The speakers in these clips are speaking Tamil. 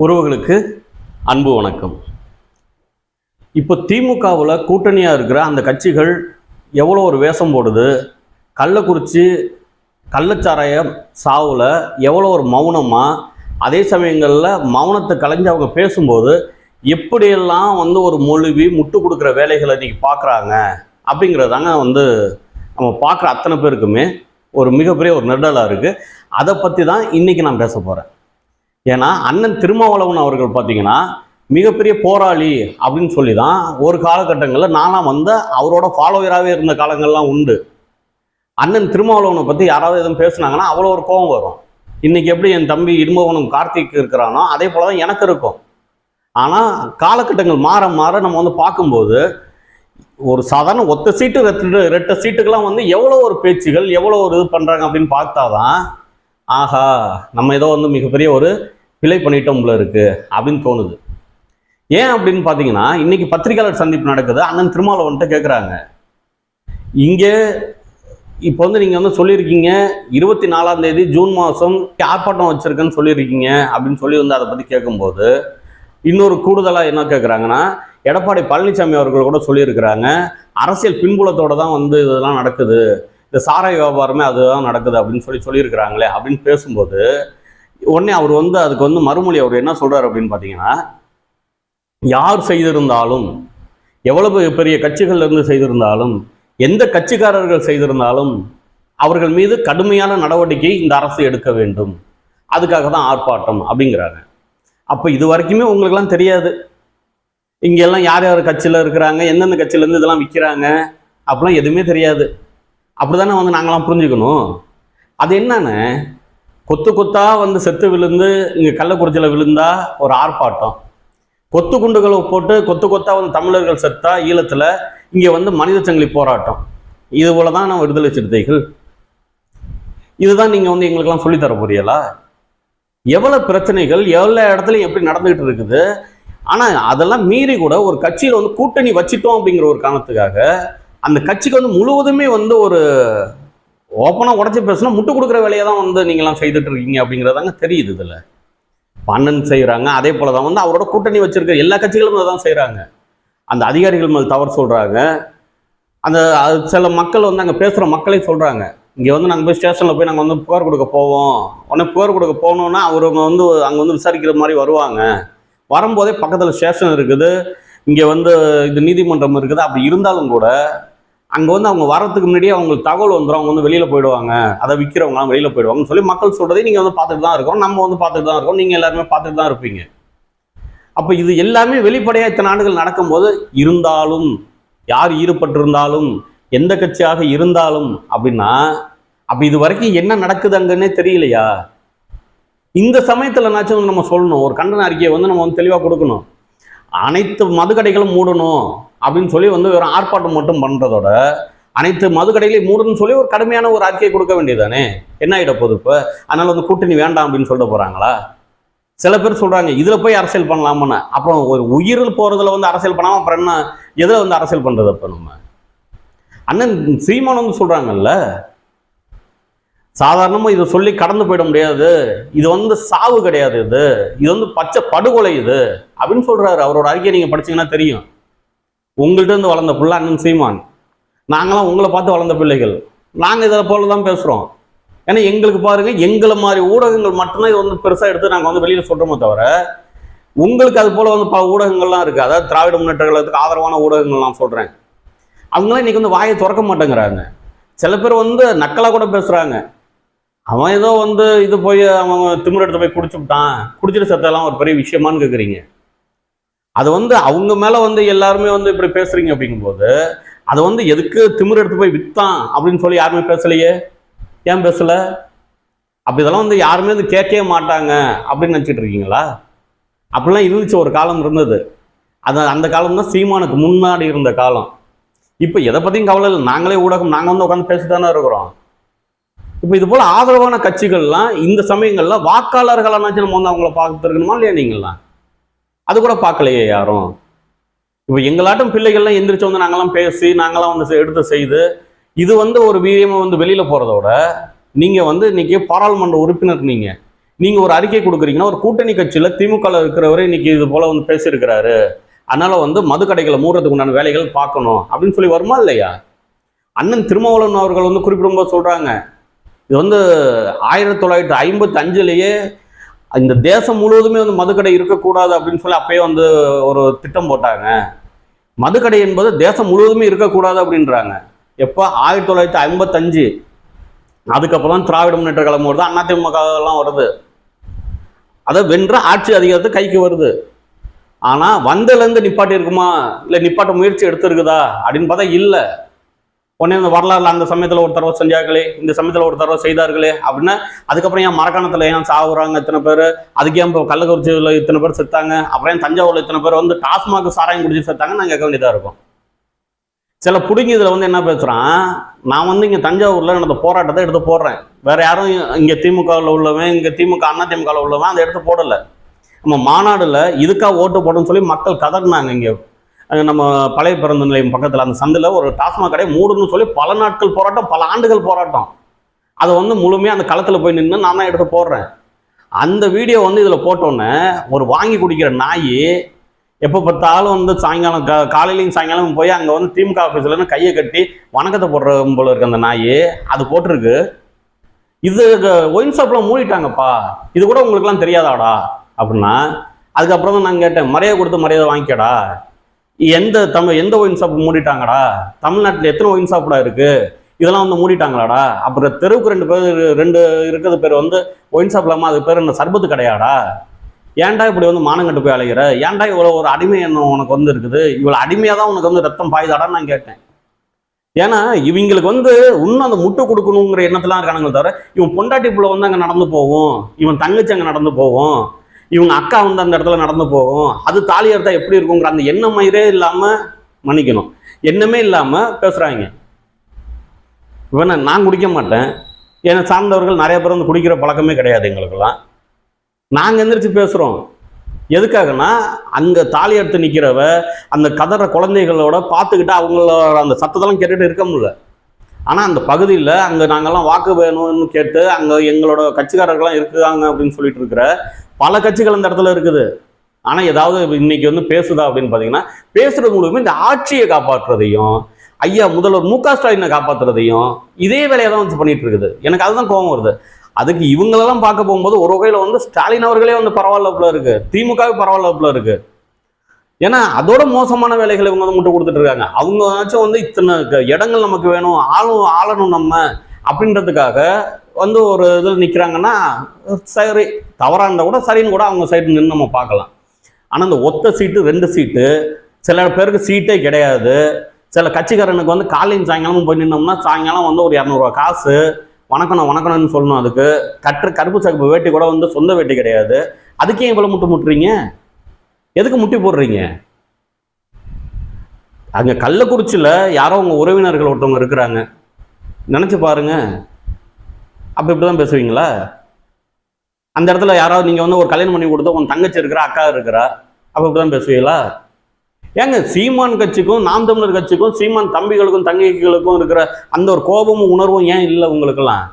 உறவுகளுக்கு அன்பு வணக்கம். இப்போ திமுகவில் கூட்டணியாக இருக்கிற அந்த கட்சிகள் எவ்வளோ ஒரு வேஷம் போடுது கள்ளக்குறிச்சி கள்ளச்சாராயம் சாவில் எவ்வளோ ஒரு மௌனமாக அதே சமயங்களில் மௌனத்தை கலைஞ்சு அவங்க பேசும்போது எப்படியெல்லாம் வந்து ஒரு மொழிவி முட்டு கொடுக்குற வேலைகளை இன்றைக்கி பார்க்குறாங்க அப்படிங்கிறதாங்க வந்து நம்ம பார்க்குற அத்தனை பேருக்குமே ஒரு மிகப்பெரிய ஒரு நெருடலாக இருக்குது அதை பற்றி தான் இன்றைக்கி நான் பேச போகிறேன் ஏன்னா அண்ணன் திருமாவளவன் அவர்கள் பார்த்தீங்கன்னா மிகப்பெரிய போராளி அப்படின்னு சொல்லி தான் ஒரு காலகட்டங்களில் நானாக வந்த அவரோட ஃபாலோவராகவே இருந்த காலங்கள்லாம் உண்டு. அண்ணன் திருமாவளவனை பற்றி யாராவது எதுவும் பேசுனாங்கன்னா அவ்வளோ ஒரு கோபம் வரும். இன்றைக்கி எப்படி என் தம்பி இன்பவனம் கார்த்திக் இருக்கிறானோ அதே போல தான் எனக்கு இருக்கும். ஆனால் காலகட்டங்கள் மாற மாற நம்ம வந்து பார்க்கும்போது ஒரு சாதாரண ஒத்த சீட்டு ரெட்டு ரெட்ட சீட்டுக்கெல்லாம் வந்து எவ்வளோ ஒரு பேச்சுகள் எவ்வளோ ஒரு இது பண்ணுறாங்க அப்படின்னு பார்த்தாதான் ஆஹா நம்ம ஏதோ வந்து மிகப்பெரிய ஒரு பிழை பண்ணிட்டோம்ல இருக்கு அப்படின்னு தோணுது. ஏன் அப்படின்னு பார்த்தீங்கன்னா இன்னைக்கு பத்திரிகையாளர் சந்திப்பு நடக்குது. அண்ணன் திருமாவளவன்ட்ட கேட்குறாங்க இங்கே இப்போ வந்து நீங்கள் வந்து சொல்லியிருக்கீங்க இருபத்தி நாலாம் தேதி ஜூன் மாதம் ஆர்ப்பாட்டம் வச்சுருக்கேன்னு சொல்லியிருக்கீங்க அப்படின்னு சொல்லி வந்து அதை பற்றி கேட்கும்போது இன்னொரு கூடுதலாக என்ன கேட்குறாங்கன்னா எடப்பாடி பழனிசாமி அவர்கள் கூட சொல்லியிருக்கிறாங்க அரசியல் பின்புலத்தோடு தான் வந்து இதெல்லாம் நடக்குது. இந்த சாராய வியாபாரமே அதுதான் நடக்குது அப்படின்னு சொல்லி சொல்லியிருக்கிறாங்களே அப்படின்னு பேசும்போது உடனே அவர் வந்து அதுக்கு வந்து மறுமொழி அவர் என்ன சொல்றாரு அப்படின்னு பார்த்தீங்கன்னா யார் செய்திருந்தாலும் எவ்வளவு பெரிய கட்சிகள் இருந்து செய்திருந்தாலும் எந்த கட்சிக்காரர்கள் செய்திருந்தாலும் அவர்கள் மீது கடுமையான நடவடிக்கை இந்த அரசு எடுக்க வேண்டும். அதுக்காக தான் ஆர்ப்பாட்டம் அப்படிங்கிறாங்க. அப்போ இது வரைக்குமே உங்களுக்கெல்லாம் தெரியாது. இங்கெல்லாம் யார் யார் கட்சியில் இருக்கிறாங்க எந்தெந்த கட்சியிலேருந்து இதெல்லாம் விற்கிறாங்க அப்படிலாம் எதுவுமே தெரியாது. அப்படி தானே வந்து நாங்களாம் புரிஞ்சுக்கணும். அது என்னன்னு கொத்து கொத்தாக வந்து செத்து விழுந்து இங்கே கள்ளக்குறிச்சியில் விழுந்தா ஒரு ஆர்ப்பாட்டம். கொத்து குண்டுகளை போட்டு கொத்து கொத்தா வந்து தமிழர்கள் செத்தா ஈழத்தில் இங்கே வந்து மனித சங்கிலி போராட்டம். இது போல தான் நம்ம விடுதலை சிறுத்தைகள். இதுதான் நீங்கள் வந்து எங்களுக்கெல்லாம் சொல்லித்தர புரியலா எவ்வளோ பிரச்சனைகள் எவ்வளோ இடத்துலையும் எப்படி நடந்துகிட்டு இருக்குது? ஆனால் அதெல்லாம் மீறி கூட ஒரு கட்சியில் வந்து கூட்டணி வச்சிட்டோம் அப்படிங்கிற ஒரு காரணத்துக்காக அந்த கட்சிக்கு வந்து முழுவதுமே வந்து ஒரு ஓப்பனாக உடச்சி பேசினா முட்டு கொடுக்குற வேலையை தான் வந்து நீங்களாம் செய்துட்டு இருக்கீங்க அப்படிங்கிறதாங்க தெரியுது இதில். அண்ணன் செய்கிறாங்க அதே போல தான் வந்து அவரோட கூட்டணி வச்சிருக்க எல்லா கட்சிகளும் அதை தான் செய்கிறாங்க அந்த அதிகாரிகள் மேல் தவறு சொல்கிறாங்க அந்த சில மக்கள் வந்து அங்கே பேசுகிற மக்களே சொல்கிறாங்க இங்கே வந்து நாங்கள் போய் ஸ்டேஷனில் போய் நாங்கள் வந்து புகார் கொடுக்க போவோம். உடனே புகார் கொடுக்க போகணுன்னா அவங்க வந்து அங்கே வந்து விசாரிக்கிற மாதிரி வருவாங்க. வரும்போதே பக்கத்தில் ஸ்டேஷன் இருக்குது. இங்கே வந்து இது நீதிமன்றம் இருக்குது. அப்படி இருந்தாலும் கூட அங்கே வந்து அவங்க வரதுக்கு முன்னாடியே அவங்களுக்கு தகவல் வந்துடும் அவங்க வந்து வெளியில் போயிடுவாங்க. அதை விற்கிறவங்களாம் வெளியில் போயிடுவாங்கன்னு சொல்லி மக்கள் சொல்கிறதே நீங்கள் வந்து பார்த்துட்டு தான் இருக்கோம் நம்ம வந்து பார்த்துட்டு தான் இருக்கோம் நீங்கள் எல்லாருமே பார்த்துட்டு தான் இருப்பீங்க. அப்போ இது எல்லாமே வெளிப்படையாக இத்தனை ஆண்டுகள் நடக்கும்போது இருந்தாலும் யார் ஈடுபட்டிருந்தாலும் எந்த கட்சியாக இருந்தாலும் அப்படின்னா அப்போ இது வரைக்கும் என்ன நடக்குது அங்கன்னே தெரியலையா? இந்த சமயத்தில் நம்ம சொல்லணும். ஒரு கண்டன அறிக்கையை வந்து நம்ம வந்து தெளிவாக கொடுக்கணும். அனைத்து மதுக்கடைகளும் மூடணும் அப்படின்னு சொல்லி வந்து ஒரு ஆர்ப்பாட்டம் மட்டும் பண்ணுறதோட அனைத்து மதுக்கடைகளையும் மூடணும்னு சொல்லி ஒரு கடுமையான ஒரு அறிக்கையை கொடுக்க வேண்டியதானே என்ன ஆகிட போகுது இப்போ? அதனால் வந்து கூட்டணி வேண்டாம் அப்படின்னு சொல்லிட்டு போகிறாங்களா சில பேர் சொல்கிறாங்க இதில் போய் அரசியல் பண்ணலாமான்னு. அப்புறம் ஒரு உயிரில் போகிறதுல வந்து அரசியல் பண்ணாமல் அப்புறம் என்ன எதில் வந்து அரசியல் பண்ணுறது அப்போ நம்ம? அண்ணன் சீமான் வந்து சொல்கிறாங்கல்ல சாதாரணமாக இதை சொல்லி கடந்து போயிட முடியாது. இது வந்து சாவு கிடையாது இது. இது வந்து பச்சை படுகொலை இது. அப்படின்னு சொல்கிறாரு அவரோட அறிக்கையை நீங்கள் படிச்சீங்கன்னா தெரியும். உங்கள்கிட்ட இருந்து வளர்ந்த பிள்ளை அண்ணன் சீமான். நாங்களாம் உங்களை பார்த்து வளர்ந்த பிள்ளைகள். நாங்கள் இதை போல தான் பேசுகிறோம் ஏன்னா எங்களுக்கு பாருங்கள் எங்களை மாதிரி ஊடகங்கள் மட்டும்தான் இது வந்து பெருசாக எடுத்து நாங்கள் வந்து வெளியில் சொல்கிறோமே தவிர உங்களுக்கு அது போல் வந்து பல ஊடகங்கள்லாம் இருக்குது அதாவது திராவிட முன்னேற்ற கழகத்துக்கு ஆதரவான ஊடகங்கள் நான் சொல்கிறேன் அவங்களாம் இன்றைக்கி வந்து வாயை திறக்க மாட்டேங்கிறாங்க. சில பேர் வந்து நக்கலாக கூட பேசுகிறாங்க அவன் ஏதோ வந்து இது போய் அவன் திமிர எடுத்து போய் குடிச்சுட்டான் குடிச்சிட்டு சத்தெல்லாம் ஒரு பெரிய விஷயமான்னு கேட்குறீங்க அது வந்து அவங்க மேலே வந்து எல்லாருமே வந்து இப்படி பேசுறீங்க அப்படிங்கும்போது அதை வந்து எதுக்கு திமிர எடுத்து போய் விற்றான் அப்படின்னு சொல்லி யாருமே பேசலையே? ஏன் பேசலை? அப்படி இதெல்லாம் வந்து யாருமே வந்து கேட்கவே மாட்டாங்க அப்படின்னு நினச்சிட்டு இருக்கீங்களா? அப்படிலாம் இருந்துச்சு ஒரு காலம் இருந்தது. அது அந்த காலம் தான் சீமானுக்கு முன்னாடி இருந்த காலம். இப்போ எதை பற்றியும் கவலை இல்லை. நாங்களே ஊடகம் நாங்கள் வந்து உட்காந்து பேசி தானே இருக்கிறோம். இப்போ இது போல் ஆதரவான கட்சிகள்லாம் இந்த சமயங்களில் வாக்காளர்களானாச்சும் நம்ம வந்து அவங்கள பார்த்துருக்கணுமா இல்லையா நீங்களாம் அது கூட பார்க்கலையே யாரும். இப்போ எங்களாட்டும் பிள்ளைகள்லாம் எந்திரிச்சு வந்து நாங்களாம் பேசி நாங்களாம் வந்து எடுத்து செய்து இது வந்து ஒரு வீரியமாக வந்து வெளியில் போகிறத விட நீங்கள் வந்து இன்றைக்கி பாராளுமன்ற உறுப்பினர் நீங்கள் நீங்கள் ஒரு அறிக்கை கொடுக்குறீங்கன்னா ஒரு கூட்டணி கட்சியில் திமுகவில் இருக்கிறவரை இன்னைக்கு இது போல் வந்து பேசியிருக்கிறாரு. அதனால் வந்து மதுக்கடைகளை மூடுறதுக்கு உண்டான வேலைகள் பார்க்கணும். அப்படின்னு சொல்லி வருமா இல்லையா? அண்ணன் திருமாவளவன் அவர்கள் வந்து குறிப்பிடும்போது சொல்கிறாங்க இது வந்து ஆயிரத்தி தொள்ளாயிரத்தி ஐம்பத்தி அஞ்சுலேயே இந்த தேசம் முழுவதுமே வந்து மதுக்கடை இருக்கக்கூடாது அப்படின்னு சொல்லி அப்பயே வந்து ஒரு திட்டம் போட்டாங்க. மதுக்கடை என்பது தேசம் முழுவதுமே இருக்கக்கூடாது அப்படின்றாங்க. எப்போ? ஆயிரத்தி தொள்ளாயிரத்தி ஐம்பத்தஞ்சு. அதுக்கப்புறம் தான் திராவிட முன்னேற்ற கழகம் வருது அதிமுகலாம் வருது. அதை வென்ற ஆட்சி அதிகாரத்து கைக்கு வருது. ஆனால் வந்ததுலேருந்து நிப்பாட்டி இருக்குமா இல்லை நிப்பாட்ட முயற்சி எடுத்திருக்குதா? அப்படின்னு பார்த்தா இல்லை. உடனே இந்த வரலாறுல அந்த சமயத்தில் ஒரு தடவை செஞ்சார்களே இந்த சமயத்தில் ஒரு தடவை செய்தார்களே அப்படின்னா அதுக்கப்புறம் ஏன் மரக்காணத்தில் ஏன் சாகுறாங்க இத்தனை பேர். அதுக்கே இப்போ கள்ளக்குறிச்சியில் இத்தனை பேர் செத்தாங்க. அப்புறம் ஏன் தஞ்சாவூரில் இத்தனை பேர் வந்து டாஸ்மாக் சாராயம் குடிச்சு செத்தாங்க. நாங்கள் கேட்க வேண்டியதாக இருக்கும். சில பிடுங்கி இதில் வந்து என்ன பேசுகிறான் நான் வந்து இங்கே தஞ்சாவூரில் நடந்த போராட்டத்தை எடுத்து போடுறேன். வேற யாரும் இங்கே திமுகவில் உள்ளவன் இங்கே திமுக அண்ணா திமுகவில் உள்ளவன் அதை எடுத்து போடலை. நம்ம மாநாடுல இதுக்காக ஓட்டு போடணும்னு சொல்லி மக்கள் கதறினாங்க இங்கே. நம்ம பழைய பிறந்த நிலையம் பக்கத்தில் அந்த சந்தில் ஒரு டாஸ்மாக் கடை மூடணும்னு சொல்லி பல நாட்கள் போராட்டம் பல ஆண்டுகள் போராட்டம். அதை வந்து முழுமையாக அந்த களத்தில் போய் நின்று நான் தான் எடுத்து போடுறேன். அந்த வீடியோ வந்து இதில் போட்டோன்னே ஒரு வாங்கி குடிக்கிற நாய் எப்போ பார்த்தாலும் வந்து சாயங்காலம் கா காலையிலையும் சாயங்காலம் போய் அங்கே வந்து திமுக ஆஃபீஸ்லன்னு கையை கட்டி வணக்கத்தை போடுற போல இருக்க அந்த நாய். அது போட்டிருக்கு. இது ஒயின் ஷாப்லாம் மூடிட்டாங்கப்பா. இது கூட உங்களுக்குலாம் தெரியாதாடா? அப்படின்னா அதுக்கப்புறம் தான் நான் கேட்டேன் மரியாதை கொடுத்து மரியாதை வாங்கிக்கடா. எந்த தமிழ் எந்த ஒயின் ஷாப் மூடிட்டாங்கடா? தமிழ்நாட்டில் எத்தனை ஒயின் ஷாப்டா இருக்கு? இதெல்லாம் வந்து மூடிட்டாங்களாடா? அப்புறம் தெருவுக்கு ரெண்டு பேர் ரெண்டு இருக்கிறது பேர் வந்து ஒயின் ஷாப் இல்லாமல் அது பேர் என்ன சர்பத்து கடையாடா? ஏன்டா இப்படி வந்து மானங்கட்டு போய் அலைகிற ஏன்டா இவ்வளோ ஒரு அடிமை எண்ணம் உனக்கு வந்து இருக்குது? இவ்வளோ அடிமையாக தான் உனக்கு வந்து ரத்தம் பாயுதாடான்னு நான் கேட்டேன். ஏன்னா இவங்களுக்கு வந்து இன்னும் அந்த முட்டு கொடுக்கணுங்கிற எண்ணத்தெல்லாம் இருக்கானுங்களே தவிர இவன் பொண்டாட்டி பிள்ளை வந்து அங்கே நடந்து போகும். இவன் தங்கச்சி அங்கே நடந்து போகும். இவங்க அக்கா வந்து அந்த இடத்துல நடந்து போகும். அது தாலி எடுத்தா எப்படி இருக்குங்கிற அந்த எண்ணம் மயிரே இல்லாமல் மன்னிக்கணும். எண்ணமே இல்லாமல் பேசுகிறாங்க இவனை நான் குடிக்க மாட்டேன். என்னை சார்ந்தவர்கள் நிறைய பேர் வந்து குடிக்கிற பழக்கமே கிடையாது எங்களுக்கெல்லாம். நாங்கள் எந்திரிச்சு பேசுகிறோம் எதுக்காகனா அங்கே தாலி எடுத்து நிற்கிறவ அந்த கதற குழந்தைகளோட பார்த்துக்கிட்டு அவங்களோட அந்த சத்தத்தெல்லாம் கேட்டுட்டு இருக்க முடியல. ஆனால் அந்த பகுதியில் அங்கே நாங்கள்லாம் வாக்கு வேணும்னு கேட்டு அங்கே எங்களோட கட்சிக்காரர்கள்லாம் இருக்காங்க அப்படின்னு சொல்லிட்டு இருக்கிற பல கட்சிகள் அந்த இடத்துல இருக்குது. ஆனால் ஏதாவது இன்னைக்கு வந்து பேசுதா அப்படின்னு பார்த்தீங்கன்னா பேசுறது மூலமே இந்த ஆட்சியை காப்பாற்றுறதையும் ஐயா முதல்வர் மு க ஸ்டாலினை காப்பாற்றுறதையும் இதே வேலையை தான் வந்து பண்ணிட்டு இருக்குது. எனக்கு அதுதான் கோபம் வருது. அதுக்கு இவங்களெல்லாம் பார்க்க போகும்போது ஒரு வகையில் வந்து ஸ்டாலின் அவர்களே வந்து பரவாயில்ல போல இருக்கு. திமுகவே பரவாயில்ல போல இருக்கு. ஏன்னா அதோட மோசமான வேலைகளை இவங்க வந்து முட்டை கொடுத்துட்டு இருக்காங்க. அவங்கனாச்சும் வந்து இத்தனை இடங்கள் நமக்கு வேணும் ஆளும் ஆளணும் நம்ம அப்படின்றதுக்காக வந்து ஒரு இதில் நிற்கிறாங்கன்னா சரி தவறாக இருந்தால் கூட சரின்னு கூட அவங்க சைடு நின்று நம்ம பார்க்கலாம். ஆனால் இந்த ஒத்த சீட்டு ரெண்டு சீட்டு சில பேருக்கு சீட்டே கிடையாது. சில கட்சிக்காரனுக்கு வந்து காலையும் சாயங்காலமும் போய் நின்னோம்னா சாயங்காலம் வந்து ஒரு இரநூறுவா காசு வணக்கணும் வணக்கணும்னு சொல்லணும் அதுக்கு. கற்று கருப்பு சகப்பு வேட்டி கூட வந்து சொந்த வேட்டி கிடையாது. அதுக்கே இவ்வளோ முட்டு முட்டுறீங்க? எதுக்கு முட்டி போடுறீங்க? அங்கே கள்ளக்குறிச்சியில் யாரோ உங்கள் உறவினர்கள் ஒருத்தவங்க இருக்கிறாங்க. நினச்சி பாருங்கள் அப்போ இப்படி தான் பேசுவீங்களா? அந்த இடத்துல யாராவது நீங்கள் வந்து ஒரு கல்யாணம் பண்ணி கொடுத்தா உன் தங்கச்சி இருக்கிறா அக்கா இருக்கிறா அப்போ இப்படி தான் பேசுவீங்களா? ஏங்க சீமான் கட்சிக்கும் நாம் தமிழர் கட்சிக்கும் சீமான் தம்பிகளுக்கும் தங்கைகளுக்கும் இருக்கிற அந்த ஒரு கோபமும் உணர்வும் ஏன் இல்லை உங்களுக்கெல்லாம்?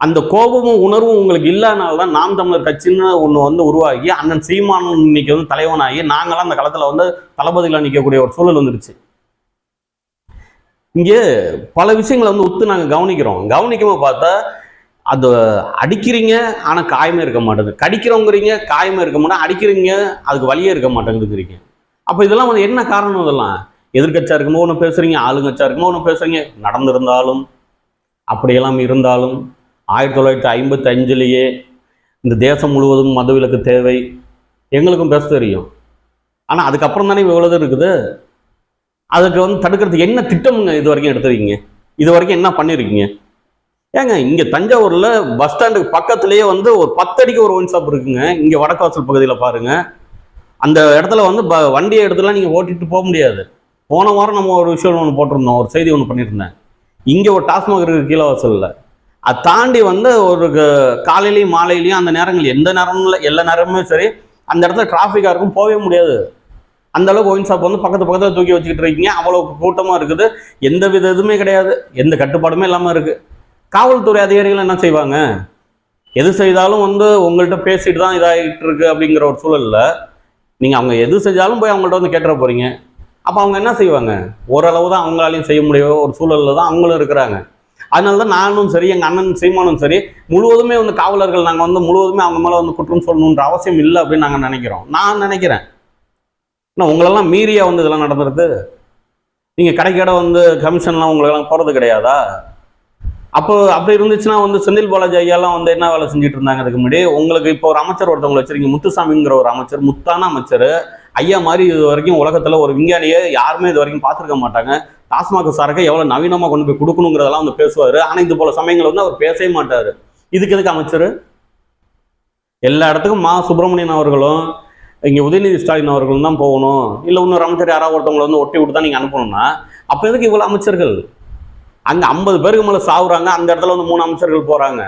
அந்த கோபமும் உணர்வும் உங்களுக்கு இல்லாதனால தான் நாம் தமிழர் கட்சின்னு ஒன்று வந்து உருவாகி அண்ணன் சீமான் இன்னைக்கு வந்து தலைவனாகி நாங்களாம் அந்த களத்தில் வந்து தளபதியில் நிற்கக்கூடிய ஒரு சூழல் வந்துருச்சு இங்கே பல விஷயங்களை வந்து உத்து நாங்கள் கவனிக்கிறோம். கவனிக்காம பார்த்தா அது அடிக்கிறீங்க ஆனால் காயமே இருக்க மாட்டேங்குது. கடிக்கிறோங்கிறீங்க காயமே இருக்க மாட்டேன் அடிக்கிறீங்க அதுக்கு வழியே இருக்க மாட்டேங்குதுங்கிறீங்க. அப்போ இதெல்லாம் வந்து என்ன காரணம் இதெல்லாம்? எதிர்கட்சியா இருக்கும்போது ஒன்று பேசுகிறீங்க ஆளுங்கட்சியா இருக்கும்போது ஒன்று பேசுறீங்க. நடந்திருந்தாலும் அப்படியெல்லாம் இருந்தாலும் ஆயிரத்தி தொள்ளாயிரத்தி ஐம்பத்தி அஞ்சுலேயே இந்த தேசம் முழுவதும் மதுவிலக்கு தேவை. எங்களுக்கும் பேச தெரியும். ஆனால் அதுக்கப்புறம் தானே இவ்வளோ இருக்குது? அதுக்கு வந்து தடுக்கிறதுக்கு என்ன திட்டம்ங்க இது வரைக்கும் எடுத்துருக்கீங்க? இது வரைக்கும் என்ன பண்ணியிருக்கீங்க ஏங்க இங்கே தஞ்சாவூரில் பஸ் ஸ்டாண்டுக்கு பக்கத்துலேயே வந்து ஒரு பத்தடிக்கு ஒரு ஒயின் ஷாப் இருக்குங்க. இங்கே வடக்காசல் பகுதியில் பாருங்க. அந்த இடத்துல வந்து ப வண்டியை எடுத்துலாம் நீங்கள் ஓட்டிட்டு போக முடியாது. போன வாரம் நம்ம ஒரு விஷயம் ஒன்று போட்டிருந்தோம் ஒரு செய்தி ஒன்று பண்ணியிருந்தேன். இங்கே ஒரு டாஸ்மாக் இருக்குது கீழே வாசலில். அதை தாண்டி வந்து ஒரு க- காலையிலையும் மாலையிலையும் அந்த நேரங்கள் எந்த நேரமும் இல்லை எல்லா நேரமுமே சரி அந்த இடத்துல டிராஃபிக்காக இருக்கும் போகவே முடியாது. அந்த அளவுக்கு ஒயின் ஷாப் வந்து பக்கத்து பக்கத்தில் தூக்கி வச்சுக்கிட்டு இருக்கீங்க. அவ்வளோ கூட்டமாக இருக்குது. எந்த வித இதுவுமே கிடையாது. எந்த கட்டுப்பாடுமே இல்லாமல் இருக்குது காவல்துறை அதிகாரிகள் என்ன செய்வாங்க? எது செய்தாலும் வந்து உங்கள்கிட்ட பேசிட்டு தான் இதாகிட்டு இருக்கு அப்படிங்கிற ஒரு சூழலில் நீங்கள் அவங்க எது செஞ்சாலும் போய் அவங்கள்ட்ட வந்து கேட்டுற போறீங்க. அப்போ அவங்க என்ன செய்வாங்க? ஓரளவு தான் அவங்களாலையும் செய்ய முடியும் ஒரு சூழலில் தான் அவங்களும் இருக்கிறாங்க. அதனால தான் நானும் சரி எங்கள் அண்ணன் சீமானும் சரி முழுவதுமே வந்து காவலர்கள் நாங்கள் வந்து முழுவதுமே அவங்க மேலே வந்து குற்றம் சொல்லணுன்ற அவசியம் இல்லை அப்படின்னு நாங்கள் நினைக்கிறோம். நான் நினைக்கிறேன். ஆனால் உங்களெல்லாம் மீறியா வந்து இதெல்லாம் நடந்துருது? நீங்கள் கடைக்கடை வந்து கமிஷன்லாம் உங்களுக்கெல்லாம் போகிறது கிடையாதா? அப்போ அப்படி இருந்துச்சுன்னா வந்து செந்தில் பாலாஜி ஐயாலாம் வந்து என்ன வேலை செஞ்சுட்டு இருந்தாங்க அதுக்கு முன்னாடி? உங்களுக்கு இப்போ ஒரு அமைச்சர் ஒருத்தவங்களை வச்சிருக்கீங்க முத்துசாமிங்கிற ஒரு அமைச்சர் முத்தான அமைச்சர் ஐயா மாதிரி இது வரைக்கும் உலகத்துல ஒரு விஞ்ஞானியை யாருமே இது வரைக்கும் பார்த்துருக்க மாட்டாங்க. டாஸ்மாக சாருக்கு எவ்வளவு நவீனமா கொண்டு போய் கொடுக்கணுங்கிறதெல்லாம் வந்து பேசுவாரு. ஆனா இது போல சமயங்கள் வந்து அவர் பேசவே மாட்டாரு. இதுக்கு எதுக்கு அமைச்சர்? எல்லா இடத்துக்கும் மா. சுப்பிரமணியன் அவர்களும் இங்க உதயநிதி ஸ்டாலின் அவர்களும் தான் போகணும். இல்ல இன்னொரு அமைச்சர் யாராவது ஒருத்தவங்களை வந்து ஒட்டி விட்டு தான் நீங்க அனுப்பணும்னா அப்ப எதுக்கு இவ்வளவு அமைச்சர்கள்? அங்கே ஐம்பது பேருக்கு மேலே சாகுறாங்க அந்த இடத்துல வந்து மூணு அமைச்சர்கள் போகிறாங்க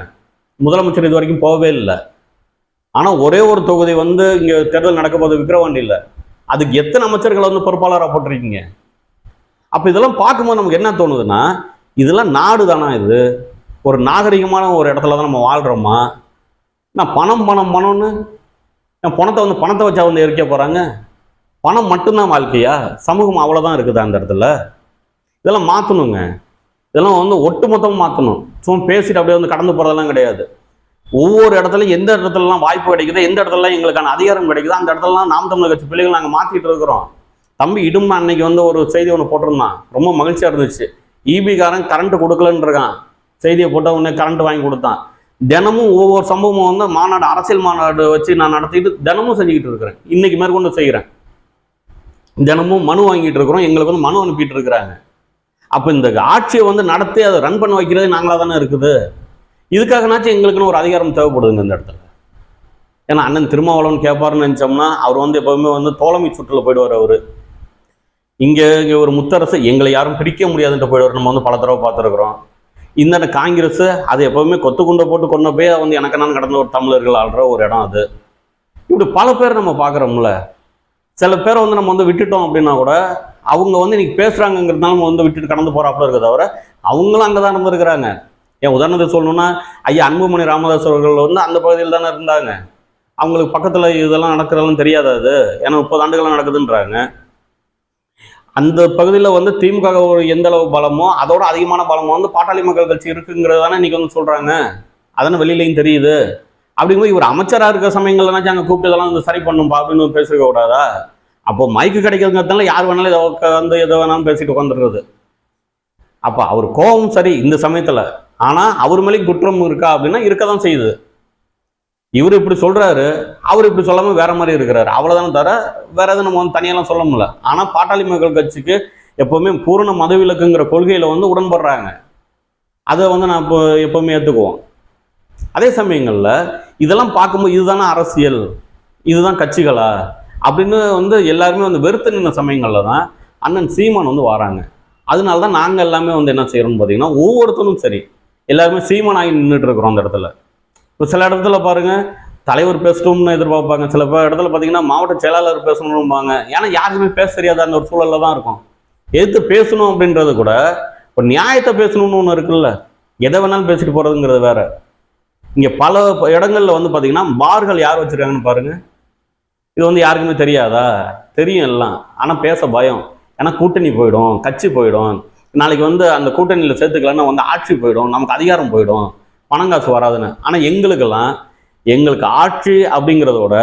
முதலமைச்சர் இது வரைக்கும் போகவே இல்லை. ஆனால் ஒரே ஒரு தொகுதி வந்து இங்கே தேர்தல் நடக்க போது விக்கிரவாண்டியில். அதுக்கு எத்தனை அமைச்சர்களை வந்து பொறுப்பாளராக போட்டிருக்கீங்க? அப்போ இதெல்லாம் பார்க்கும்போது நமக்கு என்ன தோணுதுன்னா இதெல்லாம் நாடு தானா இது? ஒரு நாகரிகமான ஒரு இடத்துல தான் நம்ம வாழ்கிறோமா நான் பணம் பணம் பணம்னு நான் பணத்தை வந்து பணத்தை வச்சா வந்து எரிக்க போகிறாங்க பணம் மட்டும்தான் வாழ்க்கையா? சமூகம் அவ்வளோதான் இருக்குது அந்த இடத்துல? இதெல்லாம் மாற்றணுங்க இதெல்லாம் வந்து ஒட்டுமொத்தமாக மாற்றணும் சும்மா பேசிட்டு அப்படியே வந்து கடந்து போகிறதெல்லாம் கிடையாது. ஒவ்வொரு இடத்துலையும் எந்த இடத்துலலாம் வாய்ப்பு கிடைக்குது எந்த இடத்துலலாம் எங்களுக்கான அதிகாரம் கிடைக்குதோ அந்த இடத்துலலாம் நாம் தமிழர் கட்சி பிள்ளைகள் நாங்கள் மாற்றிட்டு இருக்கிறோம். தம்பி இடுமா அன்னைக்கு வந்து ஒரு செய்தி ஒன்று போட்டிருந்தான். ரொம்ப மகிழ்ச்சியாக இருந்துச்சு. ஈபிகாரன் கரண்ட் கொடுக்கலன்னு இருக்கான். செய்தியை போட்ட உடனே கரண்ட் வாங்கி கொடுத்தான். தினமும் ஒவ்வொரு சம்பவமும் வந்து மாநாடு அரசியல் மாநாடு வச்சு நான் நடத்திட்டு தினமும் செஞ்சுக்கிட்டு இருக்கிறேன். இன்னைக்கு மேற்கொண்டு செய்கிறேன். தினமும் மனு வாங்கிட்டு இருக்கிறோம். எங்களுக்கு வந்து மனு அனுப்பிட்டு இருக்கிறாங்க. அப்போ இந்த ஆட்சியை வந்து நடத்தி அதை ரன் பண்ண வைக்கிறது நாங்களாக தானே இருக்குது? இதுக்காகனாச்சும் எங்களுக்குன்னு ஒரு அதிகாரம் தேவைப்படுதுங்க இந்த இடத்துல. ஏன்னா அண்ணன் திருமாவளவன் கேட்பாருன்னு நினச்சோம்னா அவர் வந்து எப்போவுமே வந்து தோழமை சுற்றில் போயிடுவார் அவர். இங்கே இங்கே ஒரு முத்தரசு எங்களை யாரும் பிடிக்க முடியாதுன்ட்டு போயிடுவார். நம்ம வந்து பல தடவை பார்த்துருக்குறோம். இந்த காங்கிரஸ் அது எப்போவுமே கொத்து குண்டை போட்டு கொண்டு போய் வந்து எனக்கு நான் கடந்த ஒரு தமிழர்கள் ஆள்ற ஒரு இடம் அது. இப்படி பல பேர் நம்ம பார்க்குறோம்ல. சில பேரை வந்து நம்ம வந்து விட்டுட்டோம் அப்படின்னா கூட அவங்க வந்து இன்னைக்கு பேசுகிறாங்கிறதுனால நம்ம வந்து விட்டுட்டு கடந்து போகிறாப்புல இருக்க தவிர அவங்களும் அங்கே தான் இருந்திருக்கிறாங்க ஏன் உதாரணத்துக்கு சொல்லணும்னா ஐயா அன்புமணி ராமதாஸ் அவர்கள் வந்து அந்த பகுதியில் தானே இருந்தாங்க. அவங்களுக்கு பக்கத்தில் இதெல்லாம் நடக்கிறதெல்லாம் தெரியாது அது? ஏன்னா முப்பது ஆண்டுகள்லாம் நடக்குதுன்றாங்க. அந்த பகுதியில் வந்து திமுக ஒரு எந்த அளவு பலமோ அதோட அதிகமான பலமோ வந்து பாட்டாளி மக்கள் கட்சி இருக்குங்கிறது தானே இன்னைக்கு வந்து சொல்கிறாங்க அதானே வெளியிலையும் தெரியுது. அப்படிங்கும்போது இவர் அமைச்சராக இருக்கிற சமயங்கள்னாச்சும் அங்கே கூப்பிட்டு இதெல்லாம் வந்து சரி பண்ணும் அப்படின்னு பேசிக்க கூடாதா? அப்போ மைக்கு கிடைக்கிறதுனால யார் வேணாலும் ஏதோ வந்து எதை வேணாலும் பேசிட்டு உட்காந்துடுறது அப்போ அவர் கோபம் சரி இந்த சமயத்தில். ஆனால் அவர் மேலே குற்றம் இருக்கா அப்படின்னா இருக்க தான் செய்யுது. இவர் இப்படி சொல்கிறாரு அவர் இப்படி சொல்லாமல் வேற மாதிரி இருக்கிறாரு. அவ்வளோதானே தவிர வேற எதுவும் நம்ம வந்து தனியெல்லாம் சொல்ல முடியல. ஆனால் பாட்டாளி மக்கள் கட்சிக்கு எப்போவுமே பூரண மதவிலக்குங்கிற கொள்கையில் வந்து உடன்படுறாங்க. அதை வந்து நான் இப்போ எப்போவுமே ஏற்றுக்குவோம் அதே சமயங்களில் இதெல்லாம் பார்க்கும்போது இதுதானே அரசியல். இதுதான் கட்சிகளா? அப்படின்னு வந்து எல்லாருமே வந்து வெறுத்து நின்ற சமயங்களில் தான் அண்ணன் சீமான் வந்து வராங்க. அதனால தான் நாங்கள் எல்லாமே வந்து என்ன செய்கிறோம்னு பார்த்தீங்கன்னா ஒவ்வொருத்தரும் சரி எல்லாருமே சீமான் ஆகி நின்றுட்டு இருக்கிறோம் அந்த இடத்துல. இப்போ சில இடத்துல பாருங்கள் தலைவர் பேசணும்னு எதிர்பார்ப்பாங்க. சில இடத்துல பார்த்தீங்கன்னா மாவட்ட செயலாளர் பேசணும்பாங்க. ஏன்னா யாருக்குமே பேச தெரியாத அந்த ஒரு சூழலில் தான் இருக்கும். எதிர்த்து பேசணும் அப்படின்றது கூட இப்போ நியாயத்தை பேசணும்னு ஒன்று இருக்குல்ல எதை வேணாலும் பேசிட்டு போகிறதுங்கிறது வேற. இங்கே பல இடங்களில் வந்து பார்த்தீங்கன்னா பார்கள் யார் வச்சிருக்காங்கன்னு பாருங்கள் இது வந்து யாருக்குமே தெரியாதா? தெரியும் எல்லாம். ஆனால் பேச பயம். ஏன்னா கூட்டணி போயிடும் கட்சி போயிடும். நாளைக்கு வந்து அந்த கூட்டணியில் சேர்த்துக்கலன்னா வந்து ஆட்சி போயிடும் நமக்கு அதிகாரம் போயிடும் பணம் காசு வராதுன்னு. ஆனால் எங்களுக்கெல்லாம் எங்களுக்கு ஆட்சி அப்படிங்கிறதோட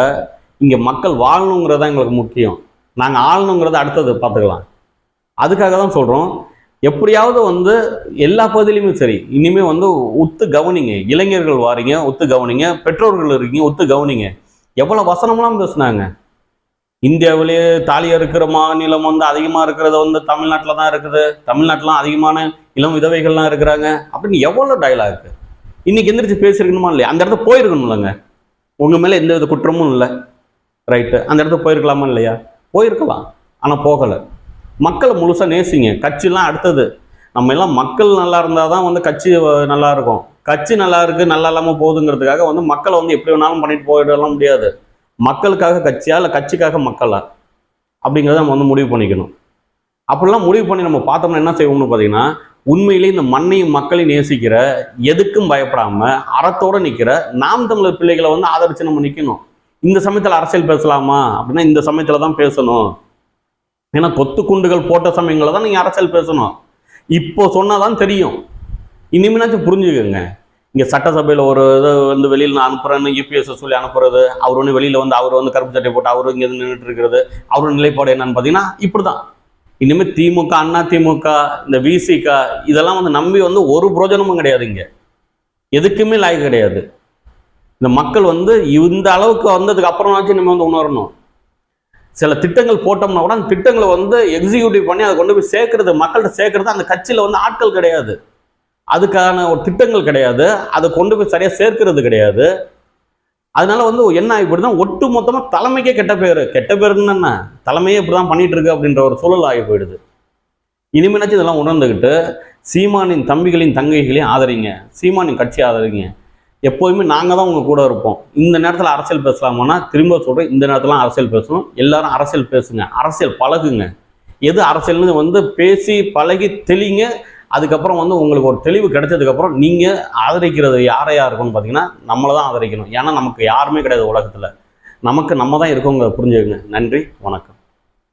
இங்கே மக்கள் வாழணுங்கிறது தான் எங்களுக்கு முக்கியம். நாங்கள் ஆளணுங்கிறத அடுத்தது பார்த்துக்கலாம். அதுக்காக தான் சொல்கிறோம் எப்படியாவது வந்து எல்லா பகுதியிலையுமே சரி இனிமேல் வந்து ஒத்து கவனிங்க. இளைஞர்கள் வாரீங்க ஒத்து கவனிங்க. பெற்றோர்கள் இருக்கீங்க ஒத்து கவனிங்க. எவ்வளோ வசனம்லாம் பேசுனாங்க? இந்தியாவிலேயே தாலியா இருக்கிற மாநிலம் வந்து அதிகமாக இருக்கிறது வந்து தமிழ்நாட்டில் தான் இருக்குது. தமிழ்நாட்டிலாம் அதிகமான இளம் விதவைகள்லாம் இருக்கிறாங்க. அப்படின்னு எவ்வளோ டைலாக் இன்னைக்கு எந்திரிச்சு பேசியிருக்கணுமா இல்லையா? அந்த இடத்துல இல்லைங்க. உங்க மேலே எந்த வித குற்றமும் இல்லை. ரைட்டு அந்த இடத்துல போயிருக்கலாமா இல்லையா? போயிருக்கலாம். ஆனால் போகலை. மக்களை முழுசாக நேசிங்க. கட்சிலாம் அடுத்தது. நம்ம எல்லாம் மக்கள் நல்லா இருந்தால் தான் வந்து கட்சி நல்லா இருக்கும். கட்சி நல்லா இருக்கு நல்லா இல்லாமல் போகுதுங்கிறதுக்காக வந்து மக்களை வந்து எப்படி வேணாலும் பண்ணிட்டு போயிடலாம் முடியாது. மக்களுக்காக கட்சியா இல்லை கட்சிக்காக மக்களா? அப்படிங்கிறத நம்ம வந்து முடிவு பண்ணிக்கணும். அப்படிலாம் முடிவு பண்ணி நம்ம பார்த்தோம்னா என்ன செய்வோம்னு பார்த்தீங்கன்னா உண்மையிலே இந்த மண்ணையும் மக்களையும் நேசிக்கிற எதுக்கும் பயப்படாம அறத்தோடு நிற்கிற நாம் தமிழர் பிள்ளைகளை வந்து ஆதரிச்சு நம்ம நிற்கணும் இந்த சமயத்தில் அரசியல் பேசலாமா? அப்படின்னா இந்த சமயத்தில் தான் பேசணும். ஏன்னா கொத்து குண்டுகள் போட்ட சமயங்களில் தான் நீங்கள் அரசியல் பேசணும். இப்போ சொன்னாதான் தெரியும். இனிமேனாச்சும் புரிஞ்சுக்கோங்க. இங்கே சட்டசபையில் ஒரு இது வந்து வெளியில் நான் அனுப்புறேன்னு யூபிஎஸ் சொல்லி அனுப்புறது அவர் ஒன்று வெளியில் வந்து அவர் வந்து கருப்பு சட்டை போட்டு அவர் இங்கே நின்றுட்டு இருக்கிறது அவரோட நிலைப்பாடு என்னன்னு பார்த்தீங்கன்னா இப்படி தான் இனிமேல் திமுக அண்ணா திமுக இந்த விசிக இதெல்லாம் வந்து நம்பி வந்து ஒரு பிரோஜனமும் கிடையாது இங்கே. எதுக்குமே லாய்க்கு கிடையாது. இந்த மக்கள் வந்து இந்த அளவுக்கு வந்ததுக்கு அப்புறம்னாச்சும் நம்ம வந்து உணரணும். சில திட்டங்கள் போட்டோம்னா கூட அந்த திட்டங்களை வந்து எக்ஸிக்யூட்டிவ் பண்ணி அதை கொண்டு போய் சேர்க்கறது மக்கள்கிட்ட சேர்க்கறது அந்த கட்சியில் வந்து ஆட்கள் கிடையாது. அதுக்கான ஒரு திட்டங்கள் கிடையாது. அதை கொண்டு போய் சரியாக சேர்க்கிறது கிடையாது. அதனால வந்து என்ன ஆகிப்படுதுன்னா ஒட்டு மொத்தமாக தலைமைக்கே கெட்ட பேர். கெட்ட பேருன்னு என்ன தலைமையே இப்படி தான் பண்ணிட்டு இருக்கு அப்படின்ற ஒரு சூழல் ஆகி போயிடுது. இனிமேனாச்சும் இதெல்லாம் உணர்ந்துக்கிட்டு சீமானின் தம்பிகளின் தங்கைகளையும் ஆதரிங்க. சீமானின் கட்சி ஆதரிங்க. எப்போதுமே நாங்கள் தான் உங்கள் கூட இருப்போம். இந்த நேரத்தில் அரசியல் பேசலாமான்னா திரும்ப சொல்கிறேன் இந்த நேரத்தில் அரசியல் பேசணும். எல்லாரும் அரசியல் பேசுங்க. அரசியல் பழகுங்க. எது அரசியல்னு வந்து பேசி பழகி தெளிங்க அதுக்கப்புறம் வந்து உங்களுக்கு ஒரு தெளிவு கிடைச்சதுக்கப்புறம் நீங்கள் ஆதரிக்கிறது யாரையா இருக்கும்னு பார்த்தீங்கன்னா நம்மளை தான் ஆதரிக்கணும். ஏன்னா நமக்கு யாருமே கிடையாது உலகத்தில். நமக்கு நம்ம தான் இருக்கோங்க புரிஞ்சுக்கங்க. நன்றி வணக்கம்.